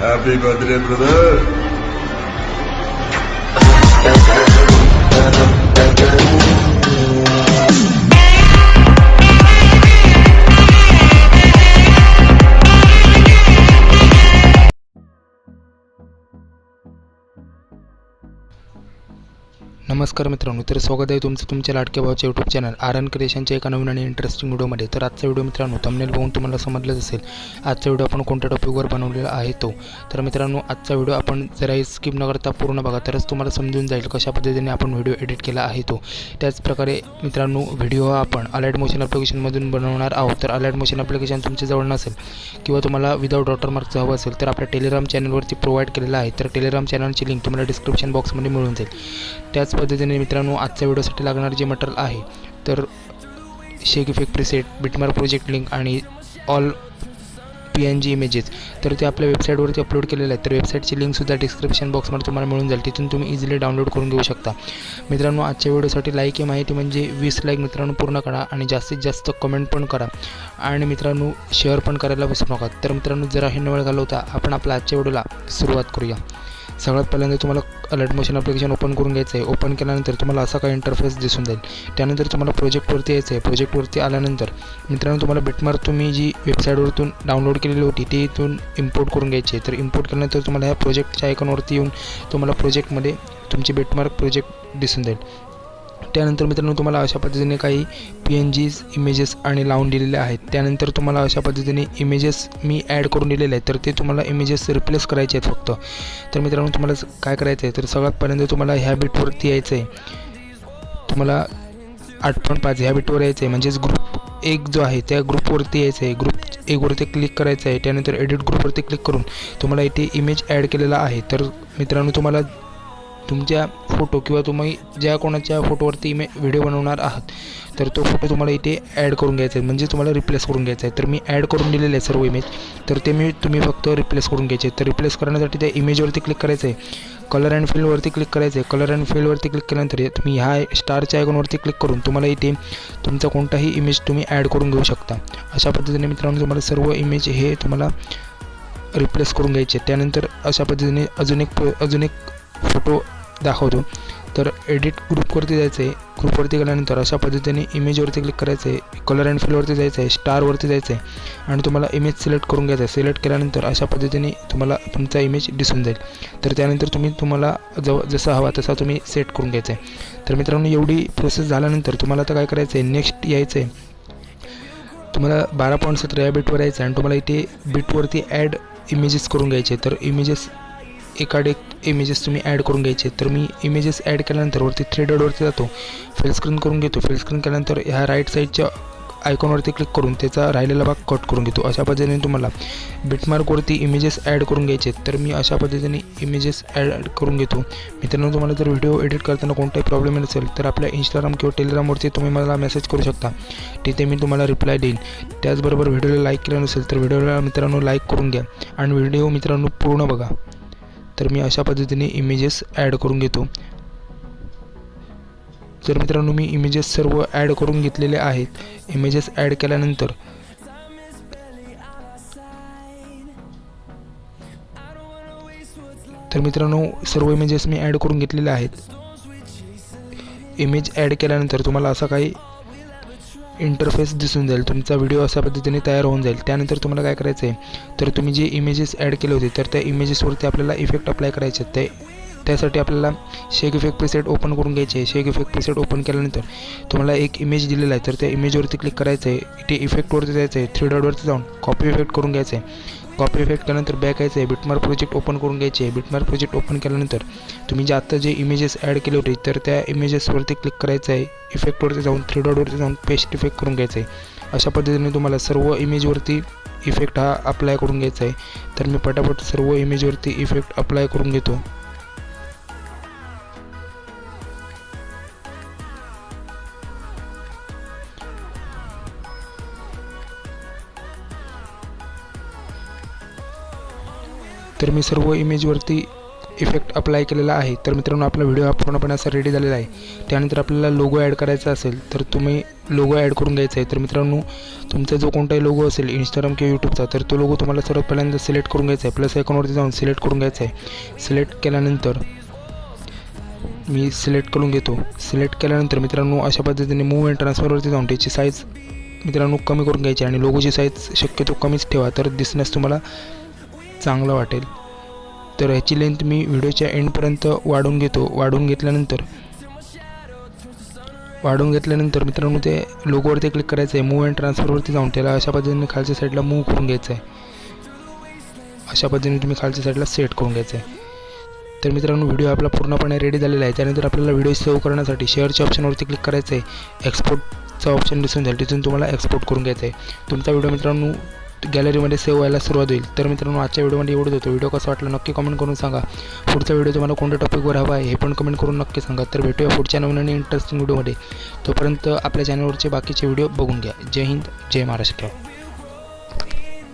Happy birthday brother नमस्कार मित्रांनो तर स्वागत आहे तुमचं तुमच्या लाडक्या भावाच्या यूट्यूब चॅनल आर एन क्रिएशनच्या एका नवीन आणि इंटरेस्टिंग व्हिडिओमध्ये तर आजचा व्हिडिओ मित्रांनो थंबनेल बघून तुम्हाला समजलंच असेल आजचा व्हिडिओ आपण कोणत्या टॉपिकवर बनवलेला आहे तो. तर मित्रांनो आजचा व्हिडिओ आपण जराही स्किप न करता पूर्ण बघा तरच तुम्हाला समजून जाईल कशा पद्धतीने आपण व्हिडिओ एडिट केला आहे तो. त्याचप्रकारे मित्रांनो व्हिडिओ हा आपण अलर्ट मोशन ॲप्लिकेशनमधून बनवणार आहोत. तर अलर्ट मोशन ॲप्लिकेशन तुमच्याजवळ नसेल किंवा तुम्हाला विदाऊट वॉटरमार्कचं हवं असेल तर आपल्या टेलिग्राम चॅनलवरती प्रोव्हाइड केलेलं आहे. तर टेलिग्राम चॅनलची लिंक तुम्हाला डिस्क्रिप्शन बॉक्समध्ये मिळून जाईल. त्याच पद्धतीने मित्रांनो आजच्या व्हिडिओसाठी लागणारं जे मटेरियल आहे तर shake effect preset beatmark project link आणि all P N G images तर ते आपल्या वेबसाईटवरती अपलोड केलेलं आहे तर वेबसाईटची लिंकसुद्धा डिस्क्रिप्शन बॉक्समध्ये तुम्हाला मिळून जाईल. तिथून तुम्ही इझिली डाउनलोड करून घेऊ शकता. मित्रांनो आजच्या व्हिडिओसाठी लाईक ही माहिती म्हणजे वीस लाईक मित्रांनो पूर्ण करा आणि जास्तीत जास्त कमेंट पण करा. आणि मित्रांनो शेअर पण करायला विसरू नका. तर मित्रांनो जरा हे वेळ घालवता. आपण आपल्या आजच्या व्हिडिओला सुरुवात करूया. सगळ्यात पहिल्यांदा तुम्हाला अलर्ट मोशन ॲप्लिकेशन ओपन करून घ्यायचं आहे. ओपन केल्यानंतर तुम्हाला असा काही इंटरफेस दिसून जाईल. त्यानंतर तुम्हाला प्रोजेक्टवरती यायचं आहे. प्रोजेक्टवरती आल्यानंतर मित्रांनो तुम्हाला बिटमार्क तुम्ही जी वेबसाईटवरतून डाउनलोड केलेली होती ती इथून इम्पोर्ट करून घ्यायची आहे. तर इम्पोर्ट केल्यानंतर तुम्हाला ह्या प्रोजेक्टच्या आयकॉनवरती येऊन तुम्हाला प्रोजेक्टमध्ये तुमची बिटमार्क प्रोजेक्ट दिसून जाईल. त्यानंतर मित्रांनो तुम्हाला अशा पद्धतीने काही पी एन जीज इमेजेस आणि लावून दिलेले आहेत. त्यानंतर तुम्हाला अशा पद्धतीने इमेजेस मी ॲड करून दिलेले आहेत. तर ते तुम्हाला इमेजेस रिप्लेस करायचे आहेत फक्त. तर मित्रांनो तुम्हाला काय करायचं आहे तर सगळ्यात पहिल्यांदा तुम्हाला ह्या बीटवरती यायचं आहे तुम्हाला आठ पॉईंट पाच ह्या बीटवर यायचं आहे म्हणजेच ग्रुप एक जो आहे त्या ग्रुपवरती यायचं आहे ग्रुप एकवरती क्लिक करायचं आहे त्यानंतर एडिट ग्रुपवरती क्लिक करून तुम्हाला इथे इमेज ॲड केलेला आहे. तर मित्रांनो तुम्हाला तुमच्या फोटो किंवा तुम्ही ज्या कोणाच्या फोटोवरती इमे व्हिडिओ बनवणार आहात तर तो फोटो तुम्हाला इथे ॲड करून घ्यायचा आहे. म्हणजे तुम्हाला रिप्लेस करून घ्यायचा आहे. तर मी ॲड करून दिलेले आहे सर्व इमेज तर ते मी तुम्ही फक्त रिप्लेस करून घ्यायचे तर रिप्लेस करण्यासाठी त्या इमेजवरती क्लिक करायचं आहे. कलर अँड फील्डवरती क्लिक करायचं आहे. कलर अँड फील्डवरती क्लिक केल्यानंतर तुम्ही ह्या स्टारच्या आयकॉनवरती क्लिक करून तुम्हाला इथे तुमचा कोणताही इमेज तुम्ही ॲड करून घेऊ शकता. अशा पद्धतीने मित्रांनो तुम्हाला सर्व इमेज हे तुम्हाला रिप्लेस करून घ्यायचे त्यानंतर अशा पद्धतीने अजून एक प्रो- अजून एक फोटो दाखवतो. तर एडिट ग्रुपवरती जायचं आहे ग्रुपवरती गेल्यानंतर अशा पद्धतीने इमेजवरती क्लिक करायचं आहे कलर अँड फिलवरती जायचं आहे स्टारवरती जायचं आहे आणि तुम्हाला इमेज सिलेक्ट करून घ्यायचं आहे सिलेक्ट केल्यानंतर अशा पद्धतीने तुम्हाला तुमचा इमेज दिसून जाईल. तर त्यानंतर तुम्ही तुम्हाला जव जसा हवा तसा तुम्ही सेट करून घ्यायचा आहे तर मित्रांनो एवढी प्रोसेस झाल्यानंतर तुम्हाला आता काय करायचं आहे नेक्स्ट यायचं आहे तुम्हाला बारा पॉईंट सतरा या बीटवर यायचं आहे आणि तुम्हाला इथे बीटवरती ॲड इमेजेस करून घ्यायचे. तर इमेजेस एकाड एक इमेजेस तुम्ही ॲड करून घ्यायचे. तर मी इमेजेस ॲड केल्यानंतर वरती थ्री डॉटवरती जातो. फेल स्क्रीन करून घेतो. फेल स्क्रीन केल्यानंतर ह्या राईट साईडच्या आयकॉनवरती क्लिक करून त्याचा राहिलेला भाग कट करून घेतो. अशा पद्धतीने तुम्हाला बिटमार्कवरती इमेजेस ॲड करून घ्यायचे. तर मी अशा पद्धतीने इमेजेस ॲड करून घेतो. मित्रांनो तुम्हाला जर व्हिडिओ एडिट करताना कोणताही प्रॉब्लेम नसेल तर आपल्या इंस्टाग्राम किंवा टेलिग्रामवरती तुम्ही मला मेसेज करू शकता. तिथे मी तुम्हाला रिप्लाय देईन. त्याचबरोबर व्हिडिओला लाईक केला नसेल तर व्हिडिओला मित्रांनो लाईक करून घ्या. आणि व्हिडिओ मित्रांनो पूर्ण बघा. तर मी अशा पद्धतीने इमेजेस ॲड करून घेतो. तर मित्रांनो मी इमेजेस सर्व ॲड करून घेतलेले आहेत इमेजेस ॲड केल्यानंतर तर मित्रांनो सर्व इमेजेस मी ॲड करून घेतलेले आहेत. इमेज ॲड केल्यानंतर तुम्हाला असा काही इंटरफेस दिसून जाईल. तुमचा व्हिडिओ अशा पद्धतीने तयार होऊन जाईल. त्यानंतर तुम्हाला काय करायचं आहे तर तुम्ही जे इमेजेस ॲड केले होते तर त्या इमेजेसवरती आपल्याला इफेक्ट अप्लाय करायचे आहेत. ते त्यासाठी आपल्याला शेक इफेक्ट प्रिसेट ओपन करून घ्यायचे आहे. शेक इफेक्ट प्रिसेट ओपन केल्यानंतर तुम्हाला एक इमेज दिलेला आहे. तर त्या इमेजवरती क्लिक करायचं आहे ते इफेक्टवरती जायचं आहे थ्री डॉटवरती जाऊन कॉपी इफेक्ट करून घ्यायचं आहे कॉपी इफेक्ट केल्यानंतर बॅक यायचं आहे बिटमार प्रोजेक्ट ओपन करून घ्यायचे आहे बिटमार प्रोजेक्ट ओपन केल्यानंतर तुम्ही जे आत्ता जे इमेजेस ॲड केले होते तर त्या इमेजेसवरती क्लिक करायचं आहे इफेक्टवरती जाऊन थ्री डॉटवरती जाऊन पेस्ट इफेक्ट करून घ्यायचं आहे अशा पद्धतीने तुम्हाला सर्व इमेजवरती इफेक्ट हा अप्लाय करून घ्यायचा आहे तर मी पटापट सर्व इमेजवरती इफेक्ट अप्लाय करून घेतो. तर मी सर्व इमेजवरती इफेक्ट अप्लाय केलेला आहे. तर मित्रांनो आपला व्हिडिओ हा पूर्णपणे असा रेडी झालेला आहे. त्यानंतर आपल्याला लोगो ॲड करायचा असेल तर तुम्ही लोगो ॲड करून घ्यायचा आहे. तर मित्रांनो तुमचा जो कोणताही लोगो असेल इंस्टाग्राम किंवा यूट्यूबचा तर तो लोगो तुम्हाला सर्वात पहिल्यांदा सिलेक्ट करून घ्यायचा आहे. प्लस आयकॉनवरती जाऊन सिलेक्ट करून घ्यायचा आहे. सिलेक्ट केल्यानंतर मी सिलेक्ट करून घेतो. सिलेक्ट केल्यानंतर मित्रांनो अशा पद्धतीने मूव अँड ट्रान्सफरवरती जाऊन त्याची साईज मित्रांनो कमी करून घ्यायची आणि लोगोची साईज शक्यतो कमीच ठेवा. तर दिसण्यास तुम्हाला चांगलं वाटेल. तर ह्याची लेंथ मी व्हिडिओच्या एंडपर्यंत वाढवून घेतो. वाढवून घेतल्यानंतर वाढवून घेतल्यानंतर मित्रांनो ते लोगोवरती क्लिक करायचं आहे मूव अँड ट्रान्सफरवरती जाऊन त्याला अशा पद्धतीने खालच्या साईडला मूव करून घ्यायचं आहे अशा पद्धतीने तुम्ही खालच्या साईडला सेट करून घ्यायचं आहे तर मित्रांनो व्हिडिओ आपला पूर्णपणे रेडी झालेला आहे. त्यानंतर आपल्याला व्हिडिओ सेव्ह करण्यासाठी शेअरच्या ऑप्शनवरती क्लिक करायचं आहे एक्सपोर्टचा ऑप्शन दिसून जाईल. तिथून तुम्हाला एक्सपोर्ट करून घ्यायचं आहे तुमचा व्हिडिओ मित्रांनो गॅलरीमध्ये सेव्ह व्हायला सुरुवात होईल. तर मित्रांनो आजच्या व्हिडिओमध्ये एवढंच होतो. व्हिडिओ कसा वाटला नक्की कमेंट करून सांगा. पुढचा व्हिडिओ तुम्हाला कोणत्या टॉपिकवर हवा आहे हे पण कमेंट करून नक्की सांगा. तर भेटूया पुढच्या नवीन आणि इंटरेस्टिंग व्हिडिओमध्ये. तोपर्यंत आपल्या चॅनलवरचे बाकीचे व्हिडिओ बघून घ्या. जय हिंद जय महाराष्ट्र.